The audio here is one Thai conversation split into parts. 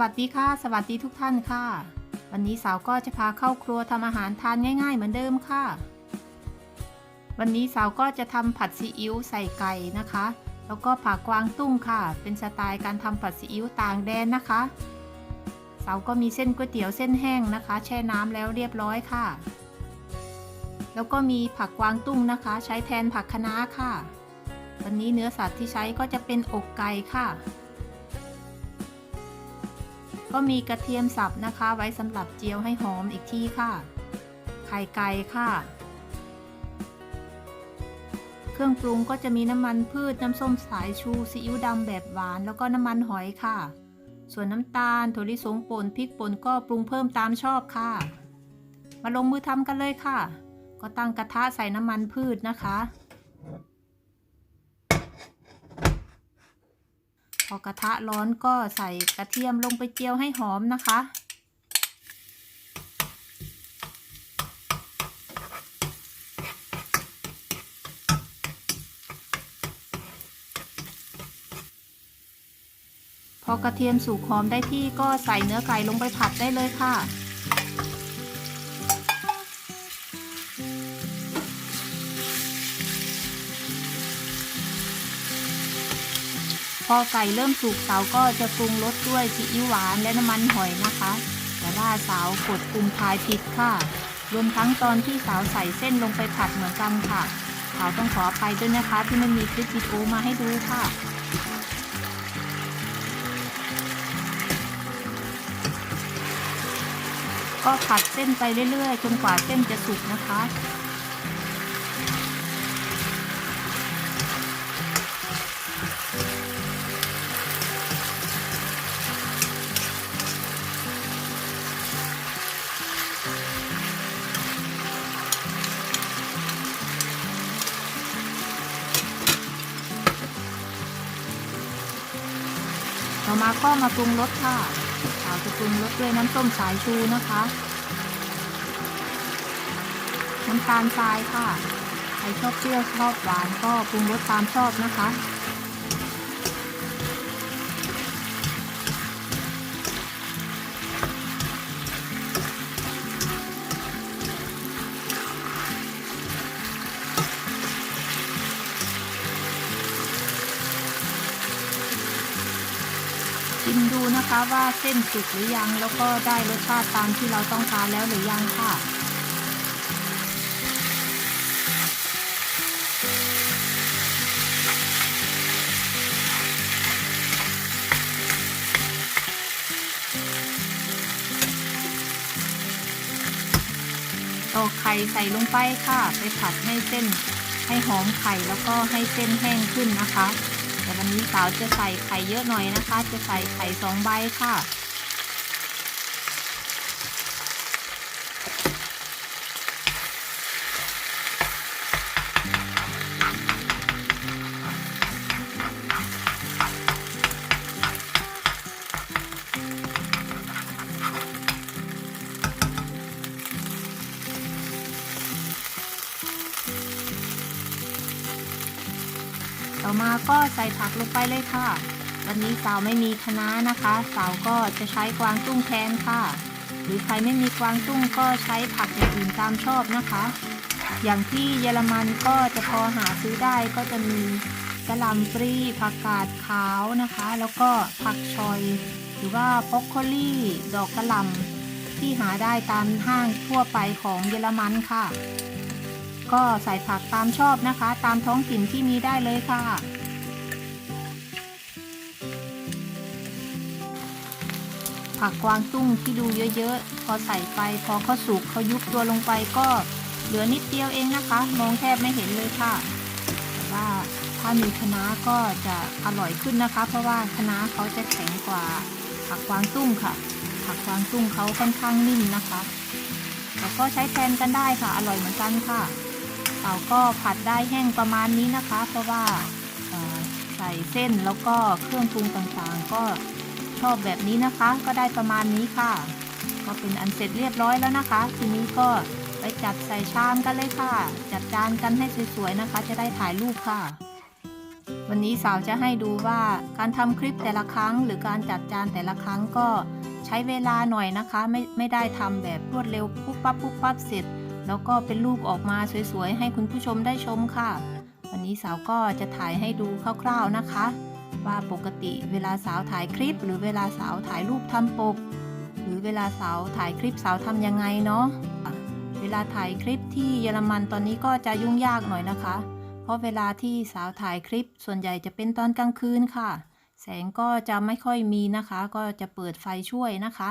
วัสดีค่ะ สวัสดีทุกท่านค่ะ วันนี้สาวก็จะพาเข้าครัวทำอาหารทานง่ายๆเหมือนเดิมค่ะ วันนี้สาวก็จะทำผัดซีอิ๊วใส่ไก่นะคะ แล้วก็ผักกวางตุ้งค่ะ เป็นสไตล์การทำผัดซีอิ๊วต่างแดนนะคะ สาวก็มีเส้นก๋วยเตี๋ยวเส้นแห้งนะคะ แช่น้ำแล้วเรียบร้อยค่ะ แล้วก็มีผักกวางตุ้งนะคะ ใช้แทนผักคะน้าค่ะ วันนี้เนื้อสัตว์ที่ใช้ก็จะเป็นอกไก่ค่ะ ก็มีกระเทียมสับนะคะ ไว้สำหรับเจียวให้หอมอีกทีค่ะ ไข่ไก่ค่ะ เครื่องปรุงก็จะมีน้ำมันพืชน้ำส้มสายชูซีอิ๊วดำแบบหวาน แล้วก็น้ำมันหอยค่ะ ส่วนน้ำตาลถั่วลิสงป่นพริกป่นก็ปรุงเพิ่มตามชอบค่ะ มาลงมือทำกันเลยค่ะ ก็ตั้งกระทะใส่น้ำมันพืชนะคะ อ กระทะร้อนก็ใส่กระเทียมลงไปเจียวให้หอมนะคะ พอกระเทียมสุกหอมได้ที่ก็ใส่เนื้อไก่ลงไปผัดได้เลยค่ะ พอไก่เริ่มสุกสาวก็จะปรุงรสด้วยซีอิ๊วหวานและน้ำมันหอยนะคะ แต่ว่าสาวกดปรุงทายผิดค่ะ รวมทั้งตอนที่สาวใส่เส้นลงไปผัดเหมือนกันค่ะ สาวต้องขออภัยด้วยนะคะ ที่ไม่มีคลิปวิดีโอมาให้ดูค่ะก็ผัดเส้นไปเรื่อยๆ จนกว่าเส้นจะสุกนะคะ มาก็มาปรุงรสค่ะสาวจะปรุงรสด้วยน้ำส้มสายชูนะคะ น้ำตาลทรายค่ะ ใครชอบเปรี้ยวชอบหวานก็ปรุงรสตามชอบนะคะ นะคะว่าเส้นสุกหรือยัง แล้วก็ได้รสชาติตามที่เราต้องการแล้วหรือยังค่ะตอกไข่ใส่ลงไปค่ะ ไปผัดให้เส้นให้หอมไข่แล้วก็ให้เส้นแห้งขึ้นนะคะ แต่วันนี้สาวจะใส่ไข่เยอะหน่อยนะคะ จะใส่ไข่สองใบค่ะ มาก็ใส่ผักลงไปเลยค่ะ วันนี้สาวไม่มีคะน้านะคะ สาวก็จะใช้กวางตุ้งแทนค่ะ หรือใครไม่มีกวางตุ้งก็ใช้ผักอย่างอื่นตามชอบนะคะ อย่างที่เยอรมันก็จะพอหาซื้อได้ก็จะมีกะหล่ำปลีผักกาดขาวนะคะ แล้วก็ผักชอย หรือว่าพ็อกโคลี่ ดอกกะหล่ำที่หาได้ตามห้างทั่วไปของเยอรมันค่ะ ก็ใส่ผักตามชอบนะคะ ตามท้องถิ่นที่มีได้เลยค่ะ ผักกวางตุ้งที่ดูเยอะๆ พอใส่ไปพอเขาสุกเขายุบตัวลงไปก็เหลือนิดเดียวเองนะคะ มองแทบไม่เห็นเลยค่ะ แต่ว่าถ้ามีคะน้าก็จะอร่อยขึ้นนะคะ เพราะว่าคะน้าเขาจะแข็งกว่าผักกวางตุ้งค่ะ ผักกวางตุ้งเขาค่อนข้างนิ่มนะคะแล้วก็ใช้แทนกันได้ค่ะ อร่อยเหมือนกันค่ะ เราก็ผัดได้แห้งประมาณนี้นะคะ เพราะว่าใส่เส้นแล้วก็เครื่องปรุงต่างๆ ก็ชอบแบบนี้นะคะ ก็ได้ประมาณนี้ค่ะ ก็เป็นอันเสร็จเรียบร้อยแล้วนะคะ ทีนี้ก็ไปจัดใส่ชามกันเลยค่ะ จัดจานกันให้สวยๆนะคะ จะได้ถ่ายรูปค่ะ วันนี้สาวจะให้ดูว่าการทำคลิปแต่ละครั้ง หรือการจัดจานแต่ละครั้งก็ใช้เวลาหน่อยนะคะ ไม่ไม่ได้ทำแบบรวดเร็วปุ๊บปั๊บปุ๊บปั๊บเสร็จ แล้วก็เป็นรูปออกมาสวยๆ ให้คุณผู้ชมได้ชมค่ะ วันนี้สาวก็จะถ่ายให้ดูคร่าวๆนะคะ ว่าปกติเวลาสาวถ่ายคลิป หรือเวลาสาวถ่ายรูปทำปก หรือเวลาสาวถ่ายคลิปสาวทำยังไงเนาะเวลาถ่ายคลิปที่เยอรมันตอนนี้ก็จะยุ่งยากหน่อยนะคะ เพราะเวลาที่สาวถ่ายคลิปส่วนใหญ่จะเป็นตอนกลางคืนค่ะ แสงก็จะไม่ค่อยมีนะคะ ก็จะเปิดไฟช่วยนะคะ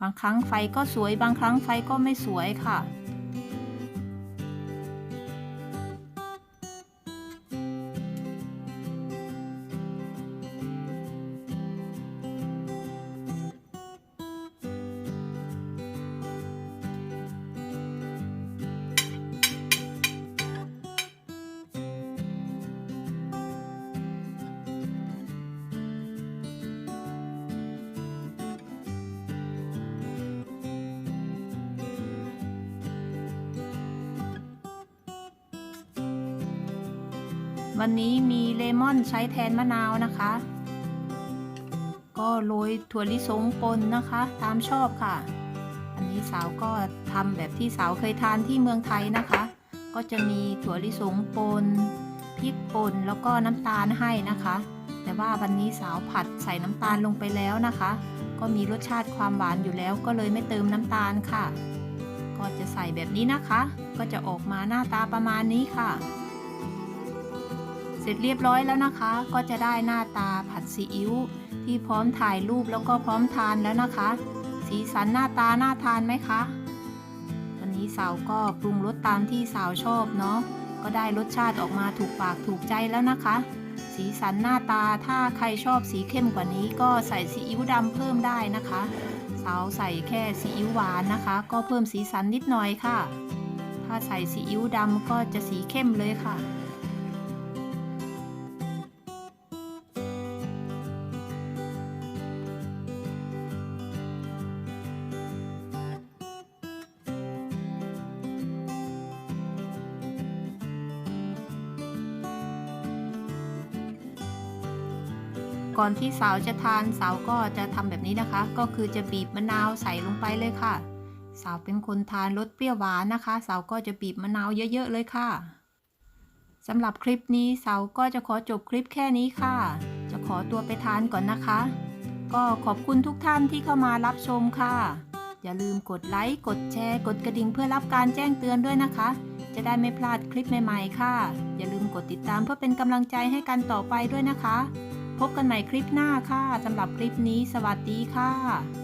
บางครั้งไฟก็สวยบางครั้งไฟก็ไม่สวยค่ะ วันนี้มีเลมอนใช้แทนมะนาวนะคะ ก็โรยถั่วลิสงปนนะคะ ตามชอบค่ะ อันนี้สาวก็ทำแบบที่สาวเคยทานที่เมืองไทยนะคะ ก็จะมีถั่วลิสงปนพริกป่นแล้วก็น้ำตาลให้นะคะ แต่ว่าวันนี้สาวผัดใส่น้ำตาลลงไปแล้วนะคะ ก็มีรสชาติความหวานอยู่แล้วก็เลยไม่เติมน้ำตาลค่ะ ก็จะใส่แบบนี้นะคะ ก็จะออกมาหน้าตาประมาณนี้ค่ะ เสร็จเรียบร้อยแล้วนะคะ ก็จะได้หน้าตาผัดซีอิ๊วที่พร้อมถ่ายรูปแล้วก็พร้อมทานแล้วนะคะ สีสันหน้าตาน่าทานไหมคะวันนี้สาวก็ปรุงรสตามที่สาวชอบเนาะก็ได้รสชาติออกมาถูกปากถูกใจแล้วนะคะ สีสันหน้าตาถ้าใครชอบสีเข้มกว่านี้ก็ใส่ซีอิ๊วดำเพิ่มได้นะคะ สาวใส่แค่ซีอิ๊วหวานนะคะ ก็เพิ่มสีสันนิดหน่อยค่ะ ถ้าใส่ซีอิ๊วดำก็จะสีเข้มเลยค่ะ ก่อนที่สาวจะทานสาวก็จะทำแบบนี้นะคะ ก็คือจะบีบมะนาวใส่ลงไปเลยค่ะ สาวเป็นคนทานรสเปรี้ยวหวานนะคะ สาวก็จะบีบมะนาวเยอะๆเลยค่ะสำหรับคลิปนี้สาวก็จะขอจบคลิปแค่นี้ค่ะ จะขอตัวไปทานก่อนนะคะ ก็ขอบคุณทุกท่านที่เข้ามารับชมค่ะ อย่าลืมกดไลค์กดแชร์กดกระดิ่งเพื่อรับการแจ้งเตือนด้วยนะคะ จะได้ไม่พลาดคลิปใหม่ๆค่ะ อย่าลืมกดติดตามเพื่อเป็นกำลังใจให้กันต่อไปด้วยนะคะ พบกันใหม่คลิปหน้าค่ะสำหรับคลิปนี้สวัสดีค่ะ